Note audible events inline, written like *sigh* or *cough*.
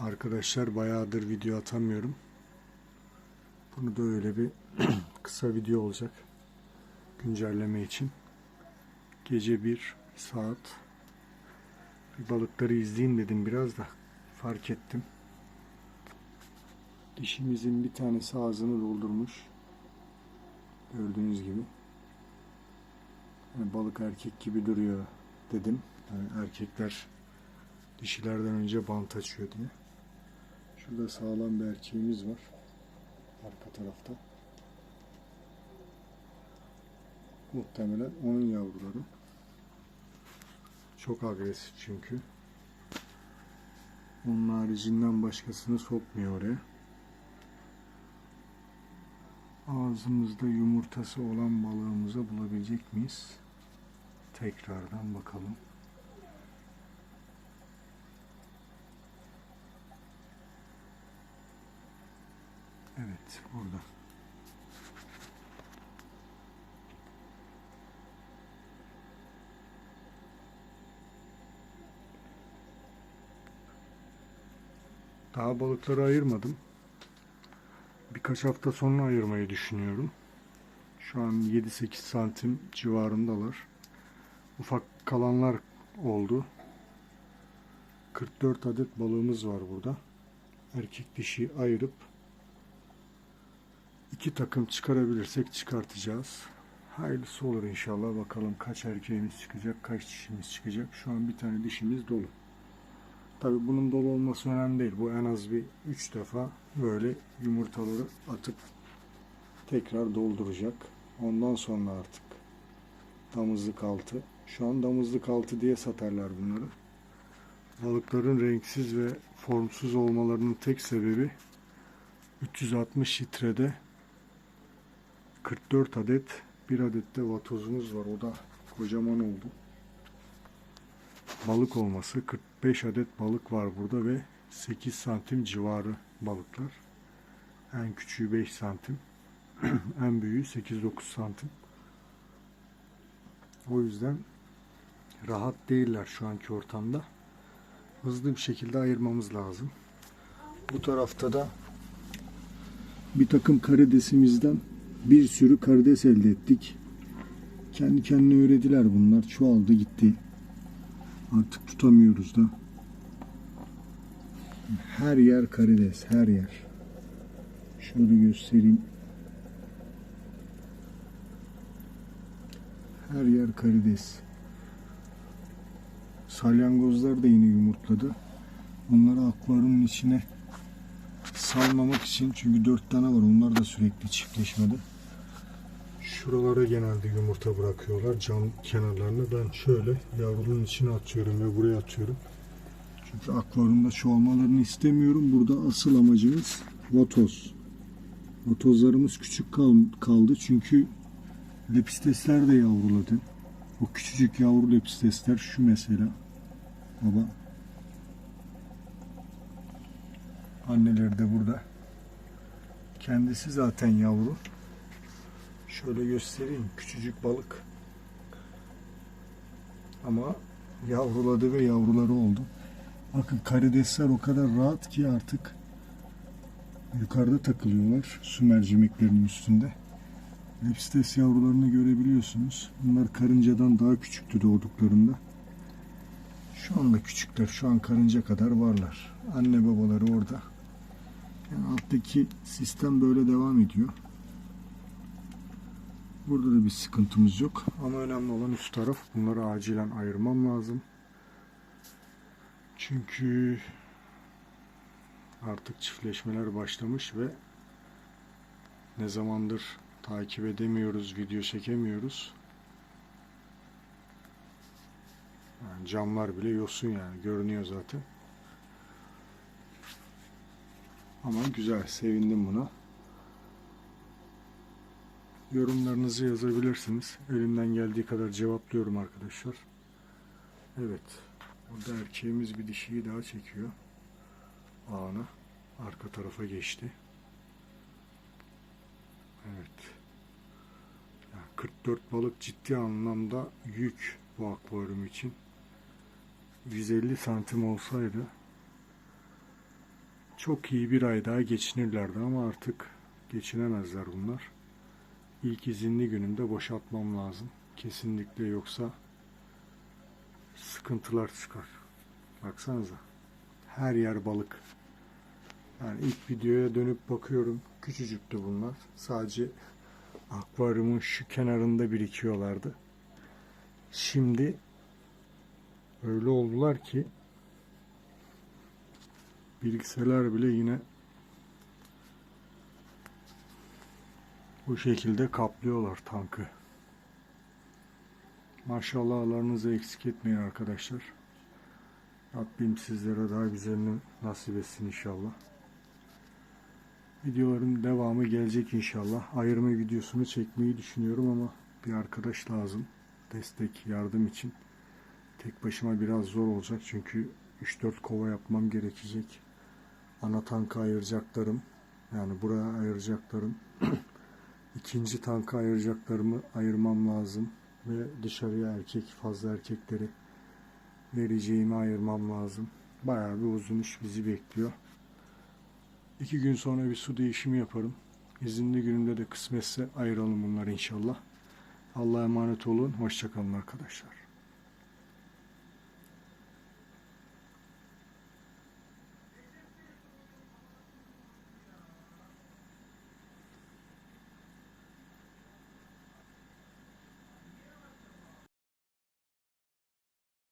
Arkadaşlar bayağıdır video atamıyorum. Bunu da öyle bir *clears throat* kısa video olacak. Güncelleme için. Gece bir saat. Bir balıkları izleyeyim dedim biraz da. Fark ettim. Dişimizin bir tanesi ağzını doldurmuş. Gördüğünüz gibi. Yani balık erkek gibi duruyor dedim. Yani erkekler dişilerden önce bant açıyor diye. Şurada sağlam bir erkeğimiz var. Arka tarafta. Muhtemelen onun yavruları. Çok agresif çünkü. Onun haricinden başkasını sokmuyor oraya. Ağzımızda yumurtası olan balığımızı bulabilecek miyiz? Tekrardan bakalım. Evet, burada. Daha balıkları ayırmadım. Birkaç hafta sonra ayırmayı düşünüyorum. Şu an 7-8 santim civarındalar. Ufak kalanlar oldu. 44 adet balığımız var burada. Erkek dişi ayırıp iki takım çıkarabilirsek çıkartacağız. Hayırlısı olur inşallah. Bakalım kaç erkeğimiz çıkacak, kaç dişimiz çıkacak. Şu an bir tane dişimiz dolu. Tabi bunun dolu olması önemli değil. Bu en az bir 3 defa böyle yumurtaları atıp tekrar dolduracak. Ondan sonra artık damızlık altı. Şu an damızlık altı diye satarlar bunları. Balıkların renksiz ve formsuz olmalarının tek sebebi 360 litrede 44 adet bir adet de vatozumuz var. O da kocaman oldu. Balık olması 45 adet balık var burada ve 8 santim civarı balıklar. En küçüğü 5 santim. *clears throat* en büyüğü 8-9 santim. O yüzden rahat değiller şu anki ortamda. Hızlı bir şekilde ayırmamız lazım. Bu tarafta da bir takım karidesimizden bir sürü karides elde ettik. Kendi kendine ürediler bunlar. Çoğaldı gitti. Artık tutamıyoruz da. Her yer karides, her yer. Şöyle göstereyim. Her yer karides. Salyangozlar da yine yumurtladı. Onları akvaryumun içine salmamak için çünkü dört tane var. Onlar da sürekli çiftleşmedi. Şuralara genelde yumurta bırakıyorlar cam kenarlarını. Ben şöyle yavrunun içine atıyorum ve buraya atıyorum. Çünkü akvaryumda çoğalmalarını istemiyorum. Burada asıl amacımız vatoz. Vatozlarımız küçük kal- kaldı çünkü lepistesler de yavruladı. O küçücük yavru lepistesler şu mesela. Baba. Anneleri de burada. Kendisi zaten yavru. Şöyle göstereyim. Küçücük balık. Ama yavruladı ve yavruları oldu. Bakın karidesler o kadar rahat ki artık yukarıda takılıyorlar su mercimeklerinin üstünde. Lepstes yavrularını görebiliyorsunuz. Bunlar karıncadan daha küçüktü doğduklarında. Şu anda küçükler. Şu an karınca kadar varlar. Anne babaları orada. Yani alttaki sistem böyle devam ediyor. Burada da bir sıkıntımız yok. Ama önemli olan üst taraf. Bunları acilen ayırmam lazım. Çünkü artık çiftleşmeler başlamış ve ne zamandır takip edemiyoruz, video çekemiyoruz. Yani camlar bile yosun yani görünüyor zaten. Ama güzel, sevindim buna. Yorumlarınızı yazabilirsiniz. Elimden geldiği kadar cevaplıyorum arkadaşlar. Evet. Burada erkeğimiz bir dişiyi daha çekiyor. Ağına. Arka tarafa geçti. Evet. Yani 44 balık ciddi anlamda yük bu akvaryum için. 150 santim olsaydı çok iyi bir ay daha geçinirlerdi ama artık geçinemezler bunlar. İlk izinli günümde boşaltmam lazım. Kesinlikle yoksa sıkıntılar çıkar. Baksanıza. Her yer balık. Yani ilk videoya dönüp bakıyorum. Küçücüktü bunlar. Sadece akvaryumun şu kenarında birikiyorlardı. Şimdi öyle oldular ki birikseler bile yine bu şekilde kaplıyorlar tankı. Maşallah Allah'ınızı eksik etmeyin arkadaşlar. Rabbim sizlere daha güzelini nasip etsin inşallah. Videoların devamı gelecek inşallah. Ayırma videosunu çekmeyi düşünüyorum ama bir arkadaş lazım. Destek, yardım için. Tek başıma biraz zor olacak çünkü 3-4 kova yapmam gerekecek. Ana tanka ayıracaklarım. Yani buraya ayıracaklarım. *clears throat* ikinci tanka ayıracaklarımı ayırmam lazım. Ve dışarıya erkek, fazla erkekleri vereceğimi ayırmam lazım. Bayağı bir uzun iş bizi bekliyor. İki gün sonra bir su değişimi yaparım. İzinli günümde de kısmetse ayıralım bunları inşallah. Allah'a emanet olun. Hoşçakalın arkadaşlar.